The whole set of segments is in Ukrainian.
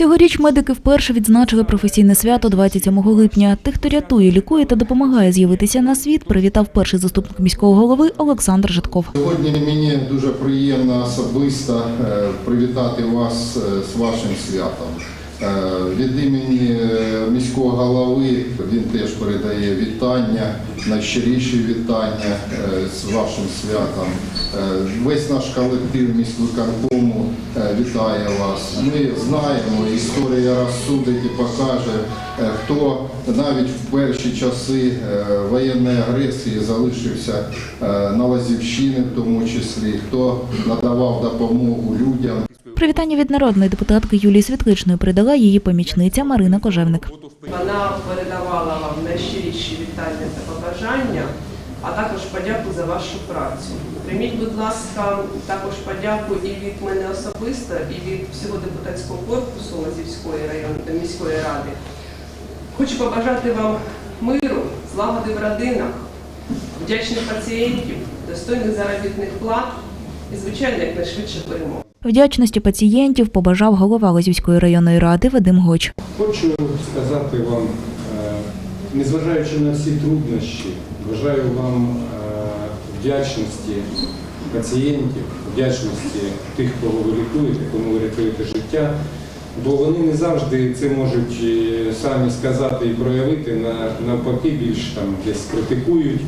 Цьогоріч медики вперше відзначили професійне свято 27 липня. Тих, хто рятує, лікує та допомагає з'явитися на світ, привітав перший заступник міського голови Олександр Житков. Сьогодні мені дуже приємно особисто е, привітати вас е, з вашим святом. Е, Від імені е, міського голови він теж передає вітання, найщиріші вітання е, з вашим святом. Весь наш колектив міськвиконкому вітає вас. Ми знаємо, історія розсудить і покаже, хто навіть в перші часи воєнної агресії залишився на Лазівщині, в тому числі, хто надавав допомогу людям. Привітання від народної депутатки Юлії Світличної передала її помічниця Марина Кожевник. Вона передавала вам найщиріші вітання та побажання, а також подяку за вашу працю. Прийміть, будь ласка, також подяку і від мене особисто, і від всього депутатського корпусу Лазівської районної міської ради. Хочу побажати вам миру, злагоди в родинах, вдячних пацієнтів, достойних заробітних плат і, звичайно, якнайшвидше перемоги. Вдячності пацієнтів побажав голова Лозівської районної ради Вадим Гоч. Хочу сказати вам, е, незважаючи на всі труднощі, бажаю вам е, вдячності пацієнтів, вдячності тих, кого ви лікуєте, кому ви рятуєте життя, бо вони не завжди це можуть е, самі сказати і проявити, на- навпаки, більш там десь критикують.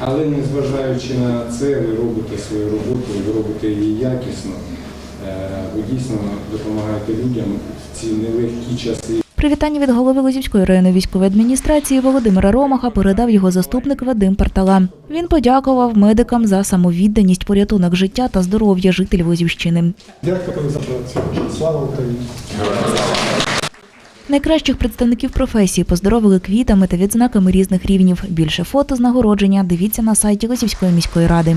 Але незважаючи на це, ви робите свою роботу, ви робите її якісно. Е, Ви дійсно допомагаєте людям в ці нелегкі часи. Привітання від голови Лозівської районної військової адміністрації Володимира Ромаха передав його заступник Вадим Партала. Він подякував медикам за самовідданість, порятунок життя та здоров'я жителів Лозівщини. Дякую за працю. Слава Україні! Найкращих представників професії поздоровили квітами та відзнаками різних рівнів. Більше фото з нагородження дивіться на сайті Лозівської міської ради.